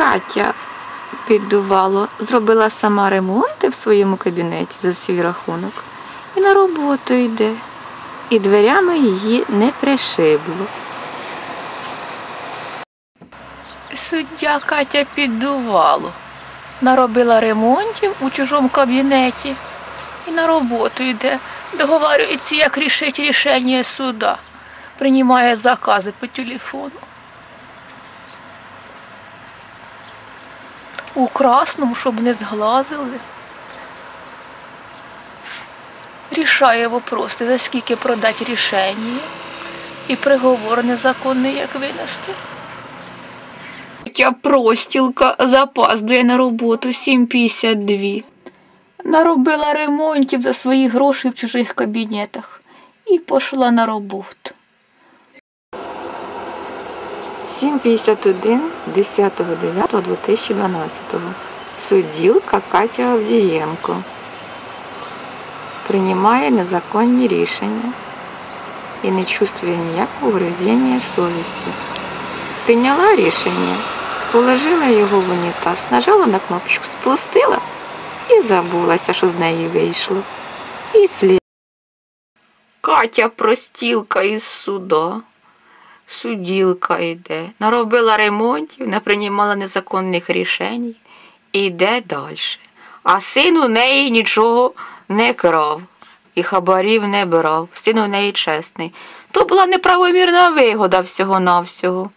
Катя піддувало, зробила сама ремонти в своєму кабінеті за свій рахунок і на роботу йде. І дверями її не пришибло. Суддя Катя піддувало. Наробила ремонтів у чужому кабінеті і на роботу йде. Договарюється, як рішить рішення суда. Приймає закази по телефону. У красному, щоб не зглазили. Рішає вопроси, за скільки продати рішення і приговор незаконний, як винести. Тя простілка запаздує на роботу 7,52. Наробила ремонтів за свої гроші в чужих кабінетах і пішла на роботу. 7.51 10.09.2012. Судділка Катя Авдієнко. Приймає незаконні рішення і не чувствує ніякого гризіння совісті. Прийняла рішення, положила його в унітаз, нажала на кнопочку, спустила і забулася, що з неї вийшло. І слід. Катя простілка із суда. Суділка йде, наробила ремонтів, не приймала незаконних рішень і йде далі. А син у неї нічого не крав і хабарів не брав. Син у неї чесний. То була неправомірна вигода всього-навсього.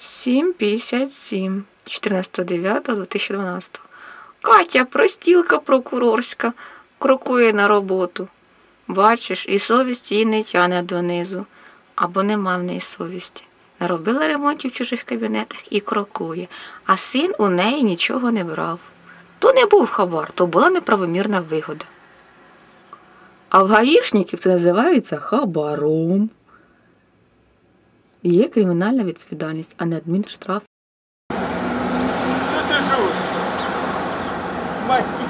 7.57, 14.09.2012. Катя, простілка прокурорська, крокує на роботу. Бачиш, і совість її не тяне донизу. Або нема в неї совісті. Наробила ремонтів в чужих кабінетах і крокує, а син у неї нічого не брав. То не був хабар, то була неправомірна вигода. А в гаїшників це називається хабаром. Є кримінальна відповідальність, а не адмінштраф. Це ти жур. Мать